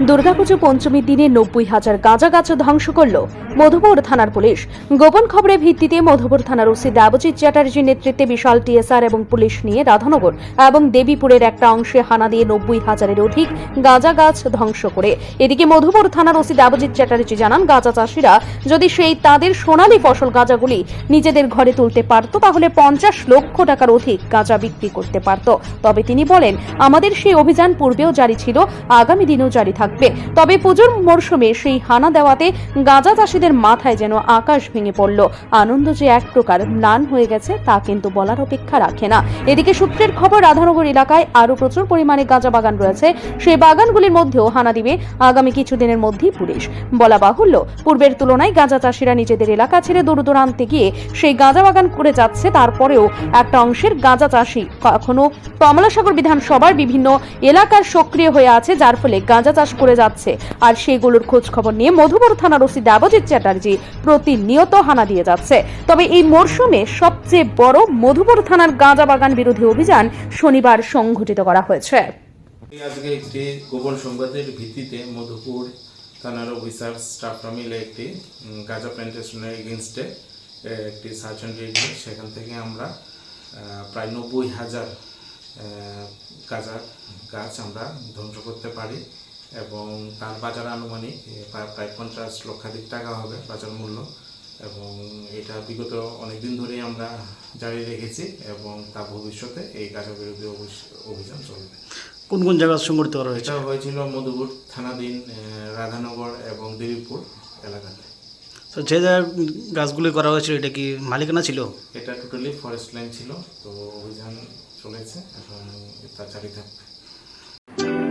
দুর্গাপুজো পঞ্চমীর দিনে নব্বই হাজার গাঁজা গাছ ধ্বংস করল মধুপুর থানার পুলিশ। গোপন খবরের ভিত্তিতে মধুপুর থানার ওসি দেবজিৎ চ্যাটার্জির নেতৃত্বে বিশাল টিএসআর এবং পুলিশ নিয়ে রাধানগর এবং দেবীপুরের একটা অংশে হানা দিয়ে নব্বই হাজারের অধিক গাঁজা গাছ ধ্বংস করে। এদিকে মধুপুর থানার ওসি দেবজিৎ চ্যাটার্জি জানান গাঁজা চাষিরা যদি সেই তাদের সোনালী ফসল গাঁজাগুলি নিজেদের ঘরে তুলতে পারত, তাহলে পঞ্চাশ লক্ষ টাকার অধিক গাঁজা বিক্রি করতে পারত। তবে তিনি বলেন, আমাদের সেই অভিযান পূর্বেও জারি ছিল, আগামী দিনেও জারি থাকবে। তবে পুজোর মরশুমে সেই হানা দেওয়াতে গাঁজা চাষিদের মাথায় যেন আকাশ ভেঙে পড়ল। আনন্দ যে এক প্রকার ম্লান হয়ে গেছে, তা কিন্তু বলার অপেক্ষা রাখে না। এদিকে সূত্রের খবর, রাধানগর এলাকায় আরও প্রচুর পরিমাণে গাঁজা বাগান রয়েছে। সেই বাগানগুলির মধ্যেও হানা দিবে আগামী কিছুদিনের মধ্যেই পুলিশ। বলা বাহুল্য, পূর্বের তুলনায় গাঁজা চাষিরা নিজেদের এলাকা ছেড়ে দূর দূরান্তে গিয়ে সেই গাঁজা বাগান করে যাচ্ছে। তারপরেও একটা অংশের গাঁজা চাষি এখনও কমলাসাগর বিধানসভার বিভিন্ন এলাকার সক্রিয় হয়ে আছে, যার ফলে গাঁজা চাষ করে যাচ্ছে। আর সেগুলোর খোঁজ খবর নিয়ে মধুপুর থানার ওসি দেবজিৎ চ্যাটার্জি প্রতিনিয়ত হানা দিয়ে যাচ্ছে। তবে এই মরশুমে সবচেয়ে বড় মধুপুর থানার গাঁজা বাগান বিরোধী অভিযান শনিবার সংঘটিত করা হয়েছে। আজকে একটি গোপন সংবাদের ভিত্তিতে মধুপুর থানার অফিসার স্টাফরা মিলে একটি গাঁজা প্ল্যান্টেশনের এগেনস্টে একটি সার্চ অ্যান্ড রেডি সেখান থেকে আমরা প্রায় নব্বই হাজার গাঁজা গাছ আমরা ধ্বংস করতে পারি। এবং তার বাজার আনুমানিক প্রায় প্রায় পঞ্চাশ লক্ষাধিক টাকা হবে বাজার মূল্য। এবং এটা বিগত অনেক দিন ধরেই আমরা জারি রেখেছি এবং তা ভবিষ্যতে এই গাঁজা বিরোধী অভিযান চলবে। কোন কোন জায়গা সংগঠিত করা হয়েছে? এটা হয়েছিল মধুপুর থানাধীন রাধানগর এবং দেবীপুর এলাকাতে। তো যে জায়গায় গাছগুলি করা হয়েছিল এটা কি মালিকানা ছিল? এটা টোটালি ফরেস্ট ল্যান্ড ছিল তো অভিযান চলেছে এখন তা জারি থাকবে।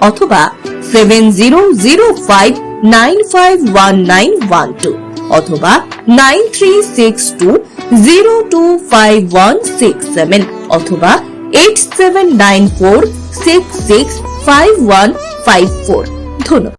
অথবা seven zero zero five nine five one nine one two অথবা nine three six two zero two five one six seven অথবা eight seven nine four six six five one five four ধন্যবাদ।